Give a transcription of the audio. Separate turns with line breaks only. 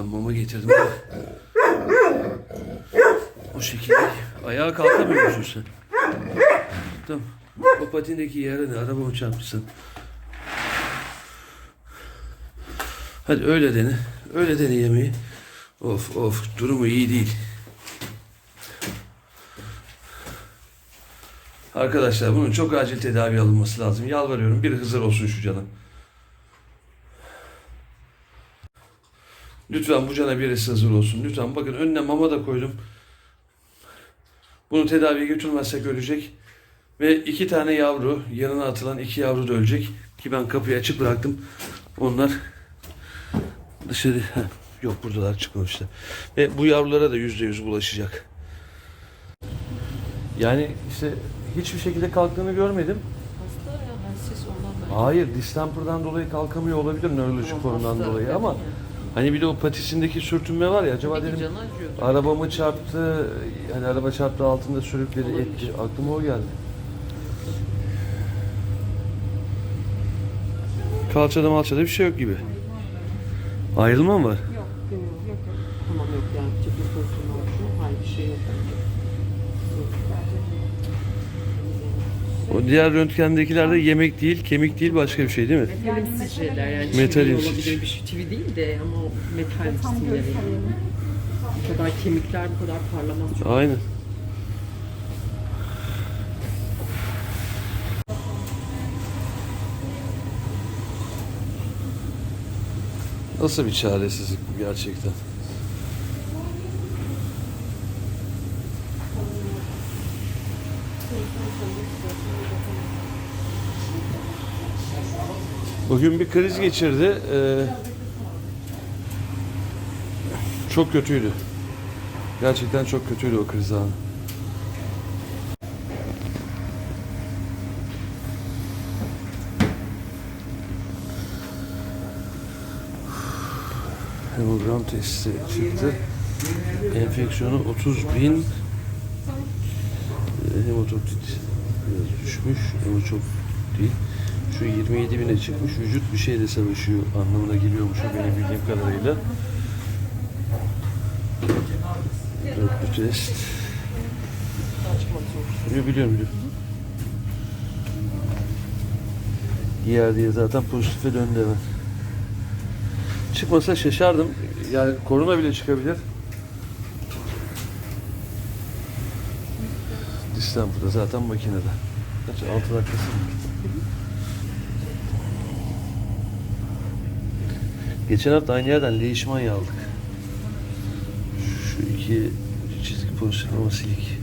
Ben mama getirdim. O şekilde. Ayağa kalkamıyor musun sen? Tamam. O patindeki yere ne? Araba mı çarpmışsın? Hadi öyle dene. Öyle dene yemeği. Of of durumu iyi değil. Arkadaşlar bunun çok acil tedavi alınması lazım. Yalvarıyorum bir hızır olsun şu cana. Lütfen bu cana birisi hazır olsun. Lütfen bakın önüne mama da koydum. Bunu tedaviye götürmezsek ölecek. Ve iki tane yavru, yanına atılan iki yavru da ölecek. Ki ben kapıyı açık bıraktım. Onlar dışarı... Heh, yok buradalar çıkmamışlar. Ve bu yavrulara da yüzde yüz bulaşacak. Yani işte hiçbir şekilde kalktığını görmedim.
Hasta ya halsiz ben.
Hayır, distemper'dan dolayı kalkamıyor olabilir nörolojik sorundan dolayı ama
ya.
Hani bir de o patisindeki sürtünme var ya acaba dedim
canı
çarptı hani araba çarptı altında sürükledi
Olabilir.
etti aklıma o geldi. Kalçada malçada bir şey yok gibi. Ayrılma mı var?
Yok, yok, yok, yok. Tamam yok yani çıkmış pozisyonu var. Hayır bir şey yok bence.
O diğer röntgendekilerde yemek değil, kemik değil başka bir şey değil mi?
Metalimsiz şeyler yani
Metal
çivi olabilir bir şey. Çivi değil de ama o metal cisimleri. Bu kadar kemikler bu kadar parlamaz çünkü.
Aynen. Nasıl bir çaresizlik bu gerçekten? Bugün bir kriz geçirdi. Ee, çok kötüydü. Gerçekten çok kötüydü o kriz anı. Hemogram testi çıktı. Enfeksiyonu 30 bin hemotoksit biraz düşmüş ama çok değil. Şu 27 bine çıkmış. Vücut bir şeyle savaşıyor anlamına geliyormuş benim bildiğim kadarıyla. Dörtlü test. Biliyorum biliyorum. biliyorum. Diğer diye zaten pozitife döndü hemen. Çıkmasa şaşardım. Yani korona bile çıkabilir. İstanbul'da zaten makinede. Kaç? 6 dakikası mı? Geçen hafta aynı yerden leishmanya aldık. Şu iki çizgi pozitif ama silik.